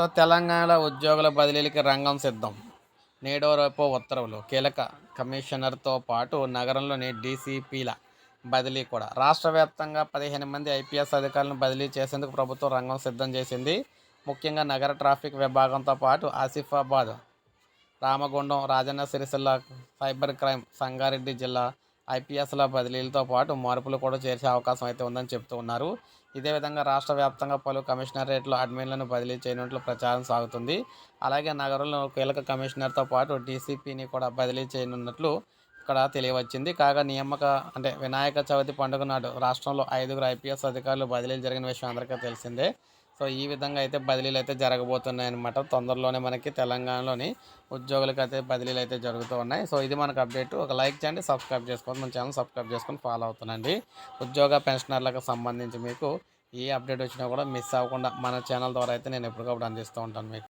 So తెలంగాణలో ఉద్యోగుల బదిలీలకి రంగం సిద్ధం. నేడో రేపో ఉత్తర్వులు కీలక కమిషనర్తో పాటు నగరంలోని డీసీపీల బదిలీ కూడా. రాష్ట్ర వ్యాప్తంగా పదిహేను మంది ఐపీఎస్ అధికారులను బదిలీ చేసేందుకు ప్రభుత్వం రంగం సిద్ధం చేసింది. ముఖ్యంగా నగర ట్రాఫిక్ విభాగంతో పాటు ఆసిఫాబాద్ రామగుండం రాజన్న సిరిసిల్ల సైబర్ క్రైమ్ సంగారెడ్డి జిల్లా ఐపీఎస్ల బదిలీలతో పాటు మార్పులు కూడా చేర్చే అవకాశం అయితే ఉందని చెప్తూ ఉన్నారు. ఇదే విధంగా రాష్ట్ర వ్యాప్తంగా పలు కమిషనరేట్లు అడ్మిన్లను బదిలీ చేయనున్నట్లు ప్రచారం సాగుతుంది. అలాగే నగరంలో కీలక కమిషనర్తో పాటు డీసీపీని కూడా బదిలీ చేయనున్నట్లు ఇక్కడ తెలియవచ్చింది. కాగా నియామక అంటే వినాయక చవితి పండుగ నాడు రాష్ట్రంలో ఐదుగురు ఐపీఎస్ అధికారులు బదిలీలు జరిగిన విషయం అందరికీ తెలిసిందే. సో ఈ విధంగా అయితే బదిలీలు అయితే జరగబోతున్నాయి అనమాట తొందరలోనే మనకి తెలంగాణలోని ఉద్యోగులకు అయితే బదిలీలు అయితే జరుగుతూ ఉన్నాయి. సో ఇది మనకు అప్డేట్. ఒక లైక్ చేయండి సబ్స్క్రైబ్ చేసుకోండి మన ఛానల్ సబ్స్క్రైబ్ చేసుకొని ఫాలో అవుతుందండి ఉద్యోగ పెన్షనర్లకు సంబంధించి మీకు ఏ అప్డేట్ వచ్చినా కూడా మిస్ అవ్వకుండా మన ఛానల్ ద్వారా అయితే నేను ఎప్పటికప్పుడు అందిస్తూ ఉంటాను మీకు.